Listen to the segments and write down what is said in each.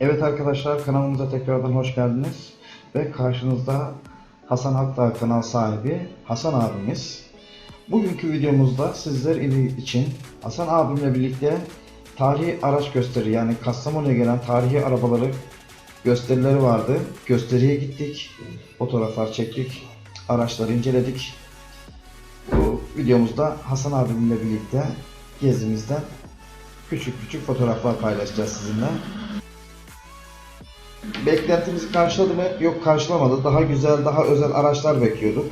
Evet arkadaşlar kanalımıza tekrardan hoş geldiniz. Ve karşınızda Hasan Akdağ kanal sahibi Hasan abimiz. Bugünkü videomuzda sizler için Hasan abimle birlikte tarihi araç gösteri yani Kastamonu'ya gelen tarihi arabaları gösterileri vardı. Gösteriye gittik. Fotoğraflar çektik. Araçları inceledik. Bu videomuzda Hasan abimle birlikte gezimizden küçük küçük fotoğraflar paylaşacağız sizinle. Beklentimizi karşıladı mı? Yok karşılamadı. Daha güzel, daha özel araçlar bekliyorduk.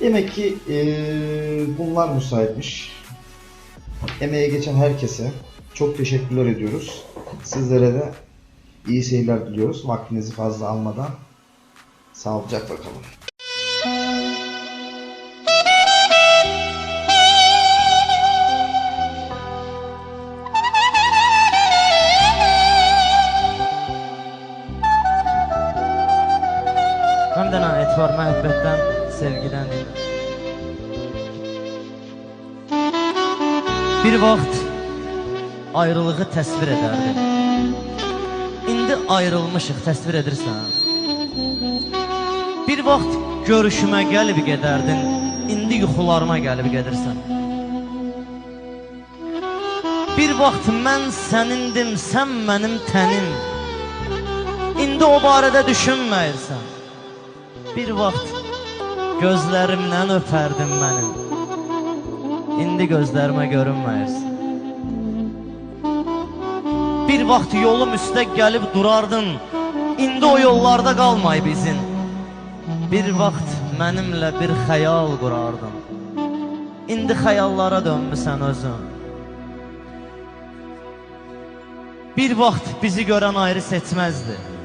Demek ki eee, bunlar müsaitmiş. Emeğe geçen herkese çok teşekkürler ediyoruz. Sizlere de iyi seyirler diliyoruz. Vaktinizi fazla almadan sağlıcakla kalın. Etibar, məhəbbətdən, sevgidən. Bir vaxt ayrılığı təsvir edərdim. İndi ayrılmışıq, təsvir edirsən. Bir vaxt görüşümə gəlib gedərdin. İndi yuxularıma gəlib gedirsən. Bir vaxt mən sənindim, sən mənim tənim. İndi o barədə düşünməyirsən. Bir vaxt gözlərimdən öpərdin mənim. İndi gözlərimə görünməyirsən. Bir vaxt yolum üstə gəlib durardın. İndi o yollarda qalmay bizin. Bir vaxt mənimlə bir xəyal qurardın. İndi xəyallara dönmüsən özün. Bir vaxt bizi görən ayrı seçməzdi.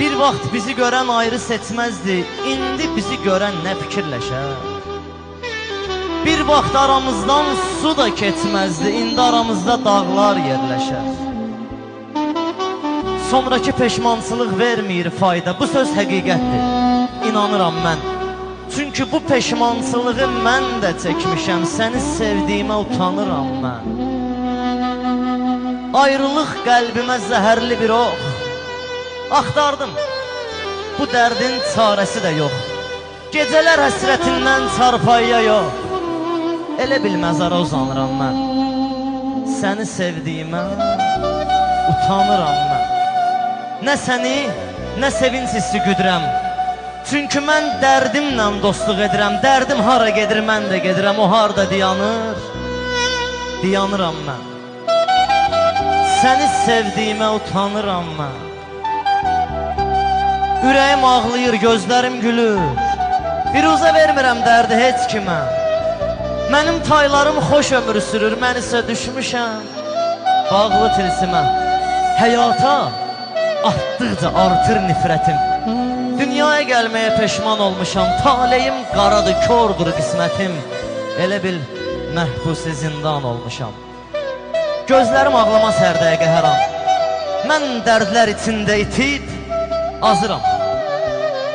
Bir vaxt bizi görən ayrı seçməzdi. İndi bizi görən nə fikirləşər? Bir vaxt aramızdan su da keçməzdi. İndi aramızda dağlar yerləşər. Sonrakı peşmançılıq vermir fayda. Bu söz həqiqətdir. İnanıram mən. Çünki bu peşmançılığı mən də çəkmişəm. Səni sevdiyimə utanıram mən. Ayrılıq qəlbimə zəhərli bir ox. Axtardım. Bu dərdin çarəsi də yox. Gecələr həsrətindən çarpayıya yox. Elə bil məzara uzanıram mən. Səni sevdiyimə utanıram mən. Nə səni, nə sevinç hissi güdürəm. Çünki mən dərdimlə dostluq edirəm. Dərdim hara gedir, mən də gedirəm. O harda dayanır? Dayanıram mən. Səni sevdiyimə utanıram mən. Ürəyim ağlayır, gözlərim gülür. Biruzə vermirəm dərdi heç kimə. Mənim taylarım xoş ömür sürür, mən isə düşmüşəm bağlı tilsimə. Həyata artdıqca artır nifrətim. Dünyaya gəlməyə peşman olmuşam. Taleyim qaradır, kordur qismətim. Elə bil məhbusi zindan olmuşam. Gözlərim ağlamaz hər dəqiqə hər an. Mən dərdlər içində itib azıram.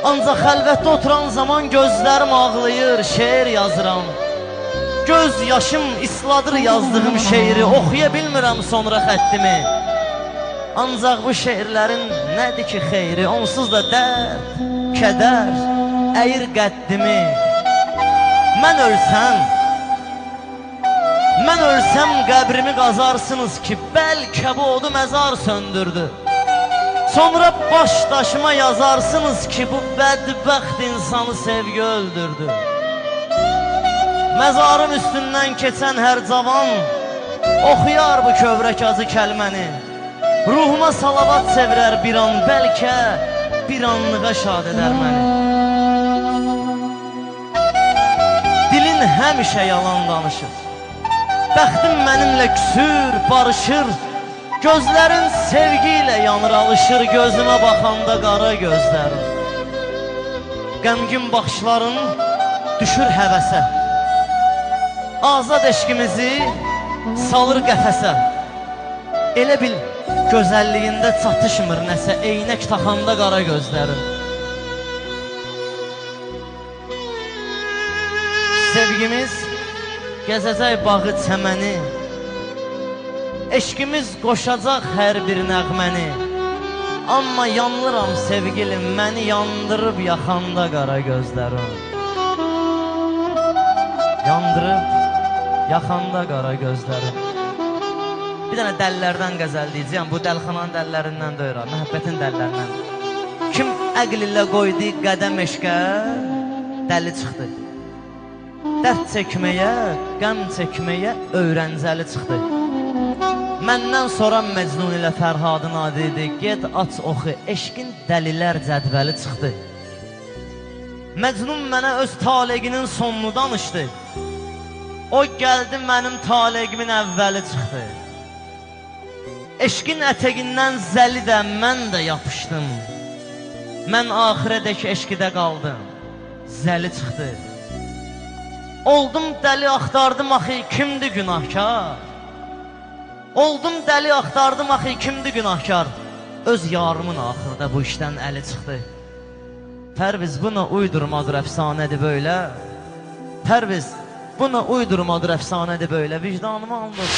Ancaq xəlvətdə oturan zaman gözlərim ağlayır, şeir yazıram. Göz yaşım isladır yazdığım şeiri, oxuya bilmirəm sonra xəttimi. Ancaq bu şeirlərin nədir ki xeyri, onsuz da dərd, kədər, əyir qəddimi. Mən ölsəm, mən ölsəm qəbrimi qazarsınız ki, bəlkə bu odu məzar söndürdü. Sonra baş daşıma yazarsınız ki bu bədbəxt insanı sevgi öldürdü. Məzarın üstündən keçən hər cavan oxuyar bu kövrək acı kəlməni. Ruhuma salavat çevirər bir an, bəlkə bir anlığa şad edər məni. Dilin həmişə yalan danışır. Bəxtim mənimlə küsür, barışır. Gözlərin sevgi ilə yanır, alışır gözümə baxanda qara gözlərin. Qəmgin baxışların düşür həvəsə. Azad eşqimizi salır qəfəsə. Elə bil gözəlliyində çatışmır nəsə eynək taxanda qara gözlərin. Sevgimiz Gəzəcək bağı çəməni Eşqimiz qoşacaq hər bir nəğməni. Amma yanlıram sevgilim Məni yandırıb yaxanda qara gözlərim. Yandırıb yaxanda qara gözlərim. Bir dənə dəllərdən qəzəl deyəcəyəm Bu dəlxananın dəllərindən ha Məhəbbətin dəllərindən. Kim əql ilə qoydu qədəm eşqə Dəli çıxdı. Dərd çəkməyə, qəm çəkməyə öyrəncəli çıxdı Məndən sonra Məcnun ilə Fərhadın adidi Get aç oxu, eşqin dəlilər cədvəli çıxdı. Məcnun mənə öz taleqinin sonunu danışdı. O gəldi mənim taleqimin əvvəli çıxdı. Eşqin ətəqindən zəli də mən də yapışdım. Mən axirədək eşqidə qaldım. Zəli çıxdı. Oldum dəli axtardım axı kimdir günahkar Oldum dəli axtardım axı kimdir günahkar? Öz yarımın axırda bu işdən əli çıxdı. Pərviz buna uydurmadır əfsanədir böyle. Pərviz buna uydurmadır əfsanədir böyle. Vicdanımı almır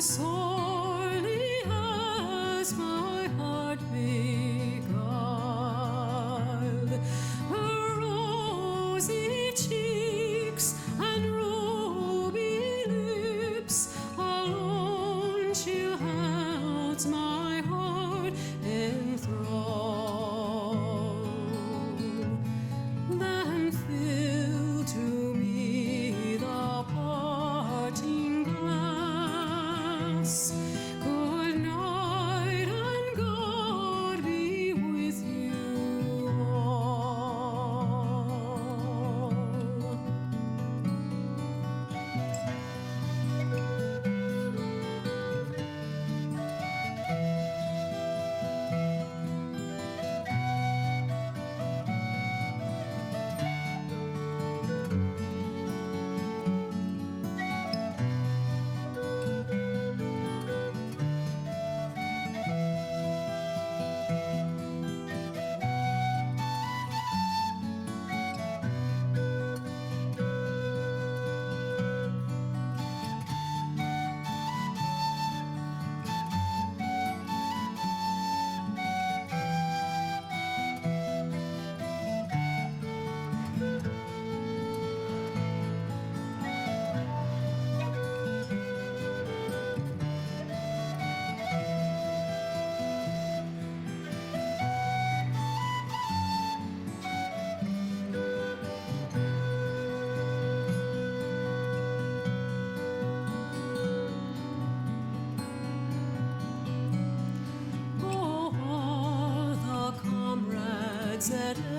os. said